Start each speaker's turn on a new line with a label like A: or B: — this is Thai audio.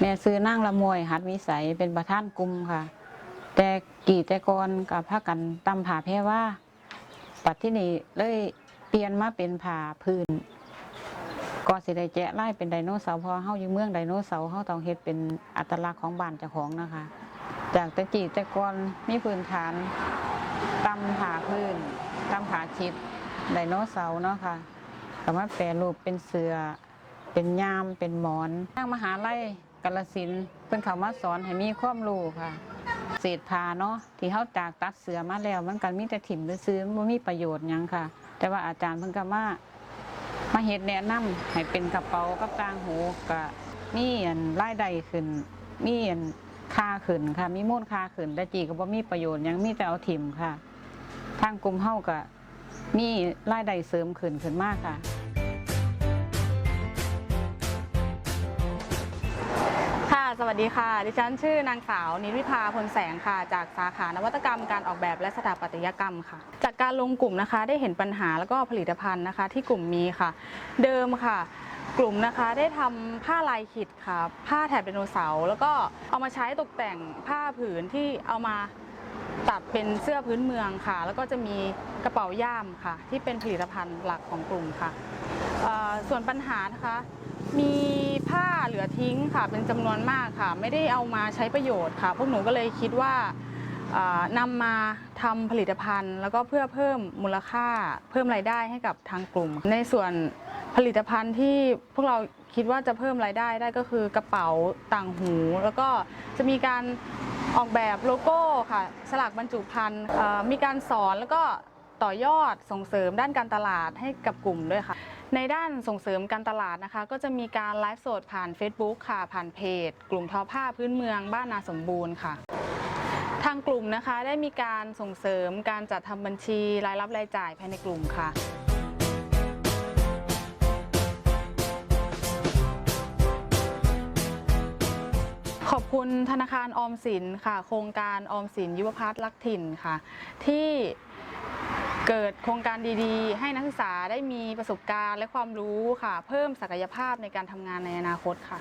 A: แม่ซื้อนั่งละมวยหัดวิสัยเป็นประธานกลุ่มค่ะ แต่กี่แต่ก่อนกับพากันตำผ่าแพรว่า ปัดที่นี่เลยเปลี่ยนมาเป็นผ่าพื้นก็สิได้แจะไล่เป็นไดโนเสาร์พอเฮาอยู่เมืองไดโนเสาร์เฮาต้องเฮ็ดเป็นอัตลักษณ์ของบ้านเจ้าของนะคะ จากแตะกี้แต่ก่อนมีพื้นฐานตำผาพื้นตำผาชิดไดโนเสาร์เนาะค่ะสามารถแปรรูปเป็นเสือเป็นยามเป็นหมอนทางมหาลัย กาลสินเพิ่นเขามาสอนให้มีความรู้ค่ะ เศษผ้าเนาะที่เฮาจากตัดเสือมาแล้ว มันก็มีแต่ถิ่มซื้อๆมันบ่มีประโยชน์หยังค่ะ แต่ว่าอาจารย์เพิ่นก็มามาเฮ็ดแนะนำให้เป็นกระเป๋ากับต่างหูก็มีอันรายได้ขึ้นมีอันค่าขึ้นค่ะ มีมูลค่าขึ้นแต่จีก็บ่มีประโยชน์หยังมีแต่เอาถิ่มค่ะ ทางกลุ่มเฮาก็มีรายได้เสริมขึ้นขึ้นมากค่ะ
B: วัสดีค่ะ ดิฉันชื่อนางสาวนิริพาพลแสงค่ะ จากสาขานวัตกรรมการออกแบบและสถาปัตยกรรมค่ะ จากการลงกลุ่มนะคะได้เห็นปัญหาแล้วก็ผลิตภัณฑ์นะคะ ที่กลุ่มมีค่ะ เดิมค่ะ กลุ่มนะคะได้ทำผ้าลายขิดค่ะ ผ้าแถบไดโนเสาร์แล้วก็เอามาใช้ตกแต่งผ้าผืนที่เอามาตัดเป็นเสื้อพื้นเมืองค่ะ แล้วก็จะมีกระเป๋าย่ามค่ะ ที่เป็นผลิตภัณฑ์หลักของกลุ่มค่ะส่วนปัญหานะคะ มีผ้าเหลือทิ้งค่ะ เป็นจำนวนมากค่ะ ไม่ได้เอามาใช้ประโยชน์ค่ะ พวกหนูก็เลยคิดว่าอ่อนำมาทำผลิตภัณฑ์ แล้วก็เพื่อเพิ่มมูลค่า เพิ่มรายได้ให้กับทางกลุ่ม ในส่วนผลิตภัณฑ์ที่พวกเราคิดว่าจะเพิ่มรายได้ได้ก็คือกระเป๋าต่างหู แล้วก็จะมีการออกแบบโลโก้ค่ะ สลากบรรจุภัณฑ์เอ่อมีการสอนแล้วก็ ต่อยอดส่งเสริมด้านการตลาดให้กับกลุ่มด้วยค่ะ ในด้านส่งเสริมการตลาดนะคะ ก็จะมีการไลฟ์สดผ่าน Facebook ค่ะ ผ่านเพจ กลุ่มทอผ้าพื้นเมืองบ้านนาสมบูรณ์ค่ะ ทางกลุ่มนะคะได้มีการส่งเสริมการจัดทำบัญชีรายรับรายจ่ายภายในกลุ่มค่ะขอบคุณธนาคารออมสินค่ะ โครงการออมสินยุวพัฒน์รักถิ่นค่ะ ที่ เกิดโครงการดีๆ ให้นักศึกษาได้มีประสบการณ์และความรู้ค่ะ เพิ่มศักยภาพในการทำงานในอนาคตค่ะ